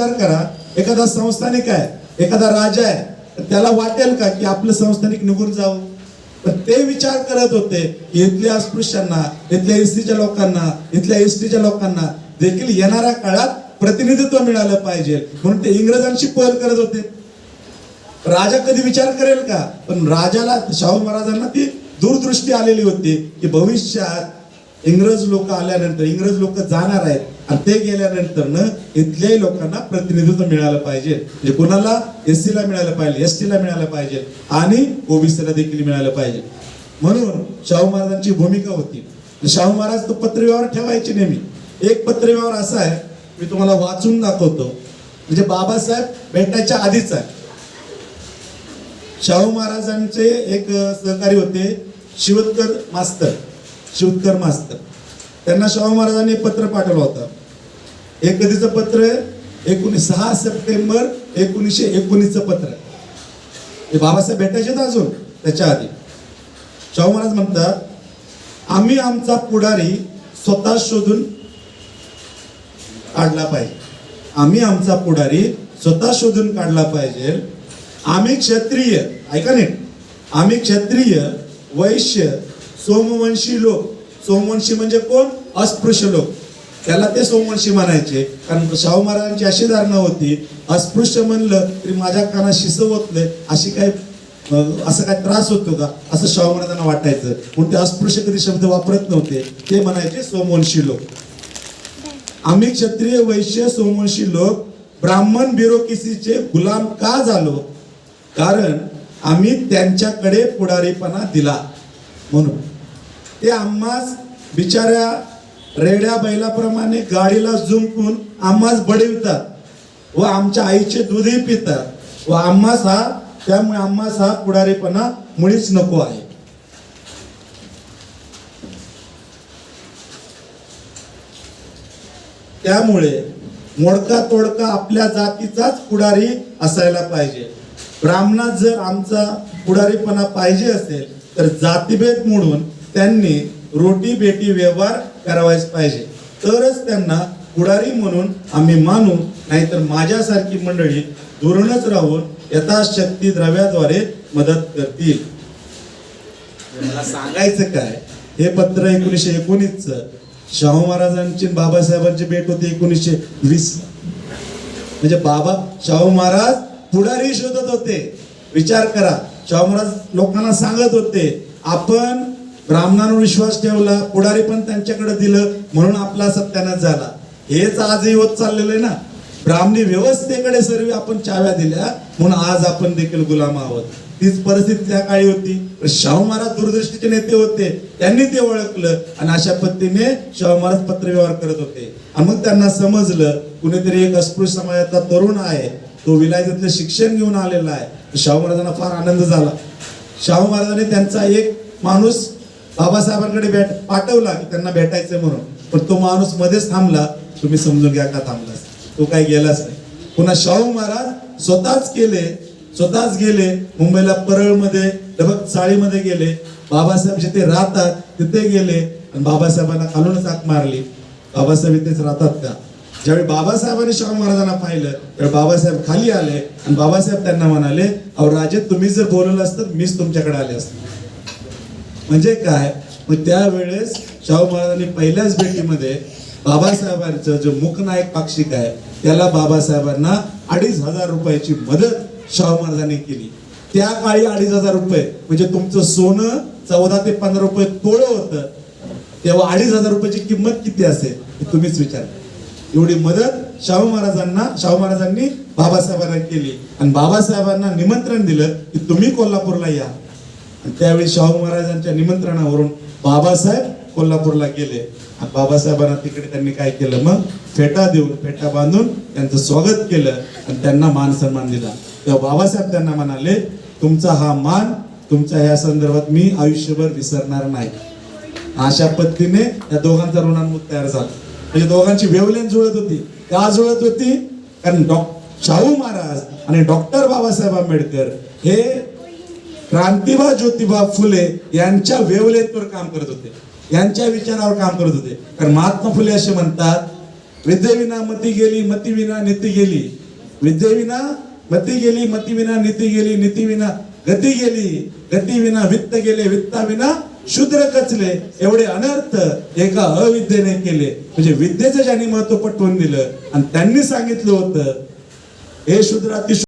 विचार करा. एखादा संस्थानिक आहे एखादा राजा आहे त्याला वाटेल का की आपलं संस्थानिक निघून जावं? पण ते विचार करत होते की इथल्या अस्पृश्यांना इथल्या एसटीच्या लोकांना इथल्या एसटीच्या लोकांना देखील येणाऱ्या काळात प्रतिनिधित्व मिळालं पाहिजे. म्हणून ते इंग्रजांशी पहल करत होते. राजा कधी विचार करेल का? पण राजाला शाहू महाराजांना ती दूरदृष्टी आलेली होती की भविष्यात इंग्रज लोक आल्यानंतर इंग्रज लोक जाणार आहेत आणि ते गेल्यानंतर न इथल्याही लोकांना प्रतिनिधित्व मिळालं पाहिजे. म्हणजे कोणाला? एस ला मिळालं पाहिजे एस ला मिळालं पाहिजे आणि ओबीसीला देखील मिळालं पाहिजे. म्हणून शाहू महाराजांची भूमिका होती. शाहू महाराज तो पत्रव्यवहार ठेवायचे नेहमी. एक पत्रव्यवहार असा आहे मी तुम्हाला वाचून दाखवतो. म्हणजे बाबासाहेब भेटायच्या आधीच आहे. शाहू महाराजांचे एक सहकारी होते शिवतकर मास्तर. शिवतकर मास्तर. त्यांना शाहू महाराजांनी पत्र पाठवलं होतं. हे कधीचं पत्र एकोणीस सहा सप्टेंबर एकोणीसशे एकोणीसचं पत्र हे बाबासाहेब भेटायचे तर अजून त्याच्या आधी. शाहू महाराज म्हणतात आम्ही आमचा पुढारी स्वतः शोधून काढला पाहिजे. आम्ही आमचा पुढारी स्वतः शोधून काढला पाहिजे. आम्ही क्षत्रिय. ऐका नीट. आम्ही क्षत्रिय वैश्य सोमवंशी लोक. सोमवंशी म्हणजे कोण? अस्पृश्य लोक. त्याला ते सोमवंशी म्हणायचे. कारण शाहू महाराजांची अशी धारणा होती अस्पृश्य म्हणलं तरी माझ्या कानात शिसव अशी काय असं काय त्रास होतो का? असं शाहू महाराजांना वाटायचं. म्हणून ते अस्पृश्य कधी शब्द वापरत नव्हते. ते म्हणायचे सोमवंशी लोक. आम्ही क्षत्रिय वैश्य सोमवंशी लोक ब्राह्मण बिरोकिसीचे गुलाम का झालो? कारण आम्ही त्यांच्याकडे पुढारीपणा दिला. म्हणून. ते आम्हास बिचाऱ्या रेड्या बैलाप्रमाणे गाडीला झुंकून आम्हास बडवितात व आमच्या आईचे दूधही पितात व आम्हास हा त्यामुळे आम्हास हा पुढारीपणा मुळीच नको आहे. त्यामुळे मोडका तोडका आपल्या जातीचाच पुढारी असायला पाहिजे. ब्राह्मणात जर आमचा पुढारीपणा पाहिजे असेल तर जातीभेद मोडून त्यांनी रोटी बेटी व्यवहार करावायच पाहिजे. तरच त्यांना पुढारी म्हणून आम्ही मानू नाहीतर माझ्यासारखी मंडळी दुरूनच राहून यथाशक्ती द्रव्याद्वारे मदत करतील. मला सांगायचं काय हे पत्र एकोणीसशे एकोणीसच शाहू महाराजांची बाबासाहेबांची भेट होती एकोणीसशे वीस. म्हणजे बाबा शाहू महाराज पुढारी शोधत होते. विचार करा. शाहू महाराज लोकांना सांगत होते आपण ब्राह्मणांवर विश्वास ठेवला पुढारी पण त्यांच्याकडे दिलं म्हणून आपला सत्यानाश झाला. हेच आजही होत चाललेलं आहे ना? ब्राह्मणी व्यवस्थेकडे सर्व आपण चाव्या दिल्या म्हणून आज आपण देखील गुलाम आहोत. तीच परिस्थिती त्या काळी होती. पण शाहू महाराज दूरदृष्टीचे नेते होते. त्यांनी ते ओळखलं आणि अशा पद्धतीने शाहू महाराज पत्रव्यवहार करत होते. आणि मग त्यांना समजलं कुणीतरी एक अस्पृश्य समाजातला तरुण आहे तो विलायतीतलं शिक्षण घेऊन आलेला आहे. तर शाहू महाराजांना फार आनंद झाला. शाहू महाराजांनी त्यांचा एक माणूस बाबासाहेबांकडे भेट पाठवला की त्यांना भेटायचं म्हणून. पण तो माणूस मध्येच थांबला. तुम्ही समजून घ्या का थांबलास? तो काही गेलाच नाही. पुन्हा शाहू महाराज स्वतःच केले स्वतःच गेले. मुंबईला परळमध्ये डबक चाळीमध्ये गेले. बाबासाहेब जिथे राहतात तिथे गेले. आणि बाबासाहेबांना खालूनच हाक मारली. बाबासाहेब इथेच राहतात का? ज्यावेळी बाबासाहेबांनी शाहू महाराजांना पाहिलं त्यावेळी बाबासाहेब खाली आले आणि बाबासाहेब त्यांना म्हणाले अहो राजे तुम्ही जर बोलवलं असतं मीच तुमच्याकडे आले असते. म्हणजे काय? मग त्यावेळेस शाहू महाराजांनी पहिल्याच भेटीमध्ये बाबासाहेबांचं जो मुकनायक पाक्षिक आहे त्याला बाबासाहेबांना अडीच हजार रुपयाची मदत शाहू महाराजांनी केली. त्या काळी अडीच हजार रुपये म्हणजे तुमचं सोनं चौदा ते पंधरा रुपये तोळं होतं. तेव्हा अडीच हजार रुपयाची किंमत किती असेल तुम्हीच विचार एवढी मदत शाहू महाराजांना शाहू महाराजांनी बाबासाहेबांना केली. आणि बाबासाहेबांना निमंत्रण दिलं की तुम्ही कोल्हापूरला या. आणि त्यावेळी शाहू महाराजांच्या निमंत्रणावरून बाबासाहेब कोल्हापूरला गेले. आणि बाबासाहेबांना तिकडे त्यांनी काय केलं मग? फेटा देऊन फेटा बांधून त्यांचं स्वागत केलं आणि त्यांना मान सन्मान दिला. तेव्हा बाबासाहेब त्यांना म्हणाले तुमचा हा मान तुमच्या या संदर्भात मी आयुष्यभर विसरणार नाही. अशा पद्धतीने या दोघांचा ऋणानुमूत तयार झाला. म्हणजे दोघांची वेवलेन जुळत होती. का जुळत होती? कारण डॉ शाहू महाराज आणि डॉक्टर बाबासाहेब आंबेडकर हे क्रांतिबा ज्योतिबा फुले यांच्या वेवलेतवर काम करत होते. यांच्या विचारावर काम करत होते. कारण महात्मा फुले असे म्हणतात विद्येविना मती गेली मती विना नीती गेली. विद्येविना मती गेली मती विना नीती गेली नीती विना गती गेली. गती विना वित्त गेले वित्ता विना शूद्र कचले एवढे अनर्थ एका अविद्येने केले. म्हणजे विद्येचं ज्यांनी महत्त्व पटवून दिलं आणि त्यांनी सांगितलं होतं हे शूद्र अतिशय